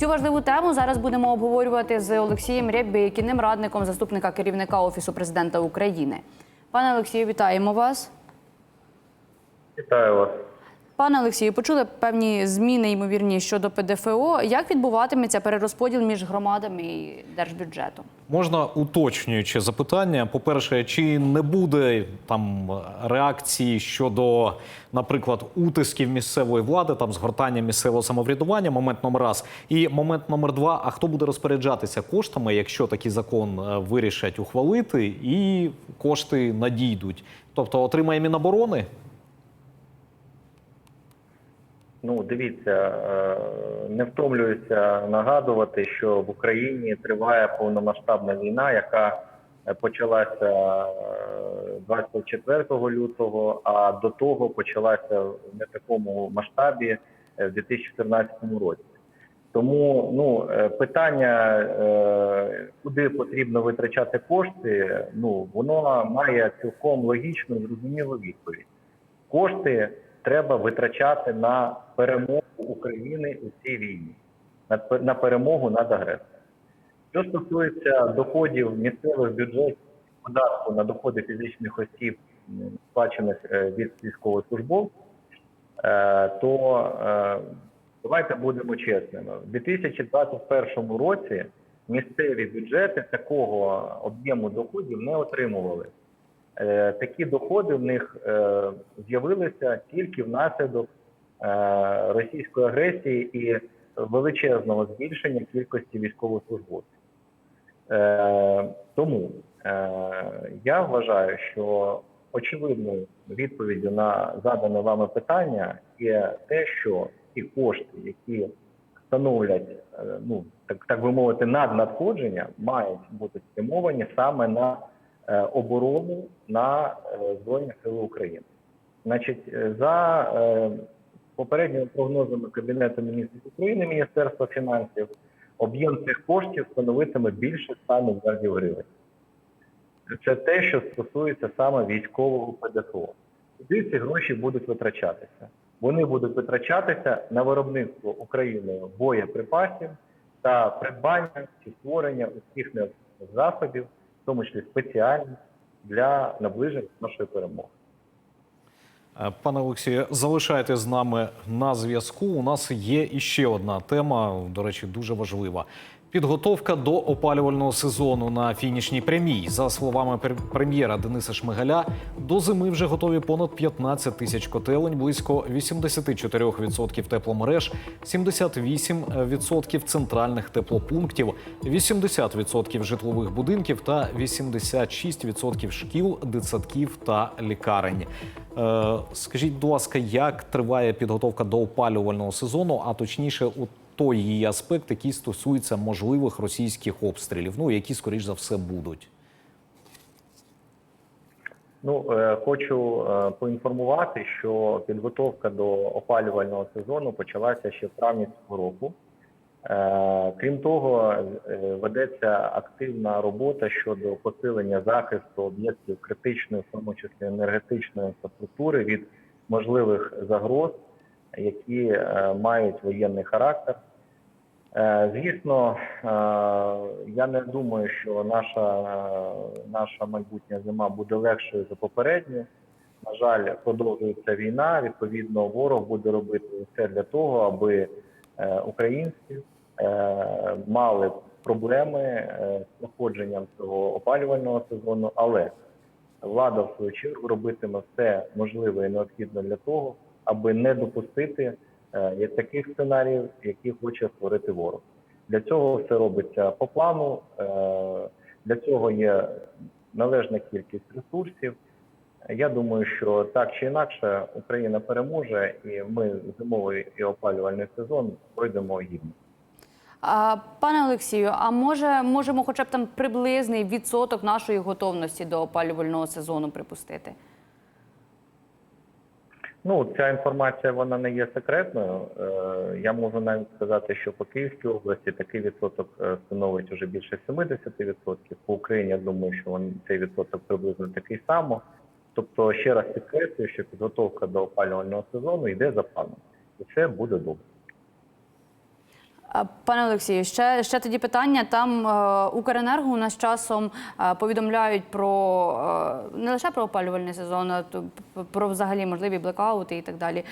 Цю важливу тему зараз будемо обговорювати з Олексієм Рябікіним, радником заступника керівника Офісу президента України. Пане Олексію, вітаємо вас. Вітаю вас. Пане Олексію, почули певні зміни, ймовірні щодо ПДФО. Як відбуватиметься перерозподіл між громадами і держбюджетом? Можна уточнююче запитання. По-перше, чи не буде там реакції щодо, наприклад, утисків місцевої влади, там згортання місцевого самоврядування, момент номер раз. І момент номер два: а хто буде розпоряджатися коштами, якщо такий закон е, вирішать ухвалити, і кошти надійдуть? Тобто отримає Міноборони? Ну, дивіться, е, не втомлююся нагадувати, що в Україні триває повномасштабна війна, яка е, почалася е, 24 лютого, а до того почалася в не такому масштабі е, в 2014 році. Тому ну, е, питання, е, куди потрібно витрачати кошти, ну воно має цілком логічну зрозумілу відповідь. Кошти треба витрачати на перемогу України у цій війні, на, перемогу над агресором. Що стосується доходів місцевих бюджетів, податку на доходи фізичних осіб, сплачених е, від військовослужбовців, е, то е, давайте будемо чесними. У 2021 році місцеві бюджети такого об'єму доходів не отримували. Е, Такі доходи в них е, з'явилися тільки внаслідок е, російської агресії і величезного збільшення кількості військовослужбовців. Тому я вважаю, що очевидною відповіддю на задане вами питання є те, що ті кошти, які становлять, ну так, так би мовити, наднадходження, мають бути спрямовані саме на оборону на е, Збройні Сили України. Значить, е, за е, попередніми прогнозами Кабінету міністрів України, Міністерства фінансів, об'єм цих коштів становитиме більше 100 мільярдів гривень. Це те, що стосується саме військового ПДФО. Куди ці гроші будуть витрачатися? Вони будуть витрачатися на виробництво Україною боєприпасів та придбання чи створення усіх необхідних заходів, тому числі спеціальних, для наближення нашої перемоги. Е, Пане Олексію, залишайтесь з нами на зв'язку. У нас є іще одна тема, до речі, дуже важлива. Підготовка до опалювального сезону на фінішній прямій. За словами пр- прем'єра Дениса Шмигаля, до зими вже готові понад 15 тисяч котелень, близько 84% тепломереж, 78% центральних теплопунктів, 80% житлових будинків та 86% шкіл, дитсадків та лікарень. Е, Скажіть, будь ласка, як триває підготовка до опалювального сезону, а точніше, у той її аспект, який стосується можливих російських обстрілів, ну які скоріш за все будуть. Ну, е, хочу е, поінформувати, що підготовка до опалювального сезону почалася ще в травні цього року. Е, Крім того, ведеться активна робота щодо посилення захисту об'єктів критичної, в тому числі енергетичної інфраструктури від можливих загроз, які е, мають воєнний характер. Е, Звісно, е, я не думаю, що наша, наша майбутня зима буде легшою за попередню. На жаль, продовжується війна. Відповідно, ворог буде робити все для того, аби українці мали проблеми з проходженням цього опалювального сезону, але влада в свою чергу робитиме все можливе і необхідне для того, аби не допустити е, таких сценаріїв, які хоче створити ворог. Для цього все робиться по плану. е, Для цього є належна кількість ресурсів. Я думаю, що так чи інакше Україна переможе, і ми зимовий і опалювальний сезон пройдемо гідно. А, пане Олексію, а може можемо хоча б там приблизний відсоток нашої готовності до опалювального сезону припустити? Ну, ця інформація вона не є секретною. Е, Я можу навіть сказати, що по Київській області такий відсоток е, становить вже більше 70%. По Україні я думаю, що цей відсоток приблизно такий само. Тобто, ще раз підкреслюю, що підготовка до опалювального сезону йде за планом. І все буде добре. Пане Олексію, ще, ще тоді питання. Там е, Укренерго у нас часом е, повідомляють про е, не лише про опалювальний сезон, а про взагалі можливі блекаути і так далі.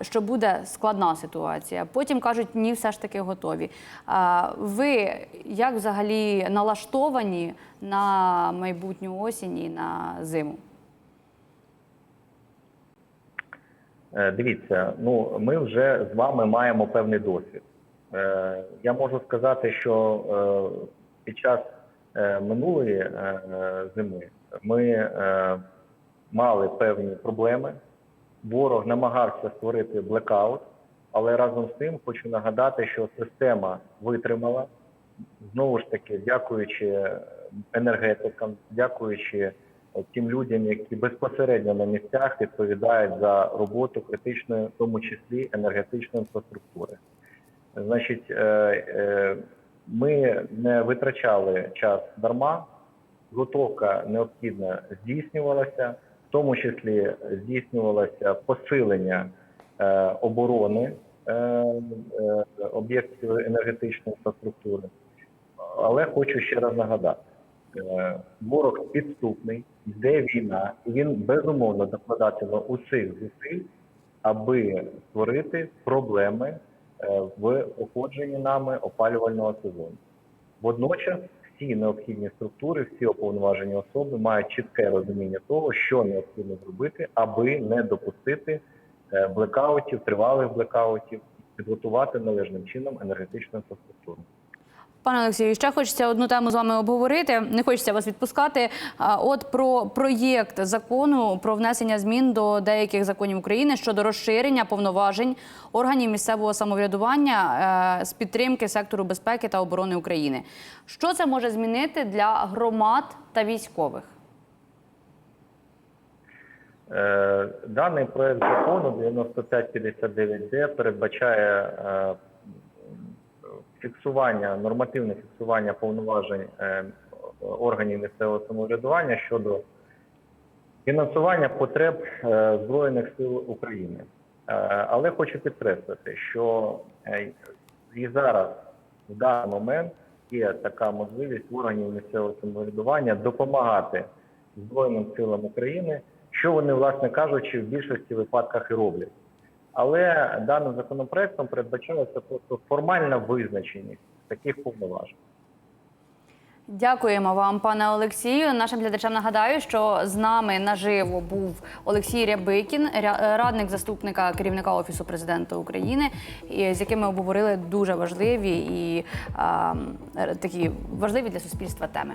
Що буде складна ситуація. Потім кажуть, ні, все ж таки готові. Ви як взагалі налаштовані на майбутню осінь і на зиму? Дивіться, ну ми вже з вами маємо певний досвід. Е, Я можу сказати, що е, під час е, минулої зими ми мали певні проблеми. Ворог намагався створити блекаут, але разом з тим хочу нагадати, що система витримала знову ж таки, дякуючи енергетикам, дякуючи тим людям, які безпосередньо на місцях відповідають за роботу критичної, в тому числі енергетичної інфраструктури. Значить, е, е, ми не витрачали час дарма, підготовка необхідно здійснювалася, в тому числі здійснювалося посилення е, оборони об'єктів енергетичної інфраструктури. Але хочу ще раз нагадати: ворог підступний, йде війна, і він безумовно докладатиме усіх зусиль, аби створити проблеми в проходженні нами опалювального сезону. Водночас всі необхідні структури, всі уповноважені особи мають чітке розуміння того, що необхідно зробити, аби не допустити е, блекаутів, тривалих блекаутів, підготувати належним чином енергетичну інфраструктуру. Пане Олексію, ще хочеться одну тему з вами обговорити. Не хочеться вас відпускати. От про проєкт закону про внесення змін до деяких законів України щодо розширення повноважень органів місцевого самоврядування е, з підтримки сектору безпеки та оборони України. Що це може змінити для громад та військових? Е, Даний проект закону 9559D передбачає е, фіксування, нормативне фіксування повноважень е, органів місцевого самоврядування щодо фінансування потреб е, Збройних сил України. Е, Але хочу підкреслити, що і зараз в даний момент є така можливість органів місцевого самоврядування допомагати Збройним силам України, що вони, власне кажучи, в більшості випадках і роблять. Але даним законопроектом передбачається просто формальна визначеність таких повноважень. Дякуємо вам, пане Олексію. Нашим глядачам нагадаю, що з нами наживо був Олексій Рябикін, радник заступника керівника офісу президента України, з яким ми обговорили дуже важливі і а, такі важливі для суспільства теми.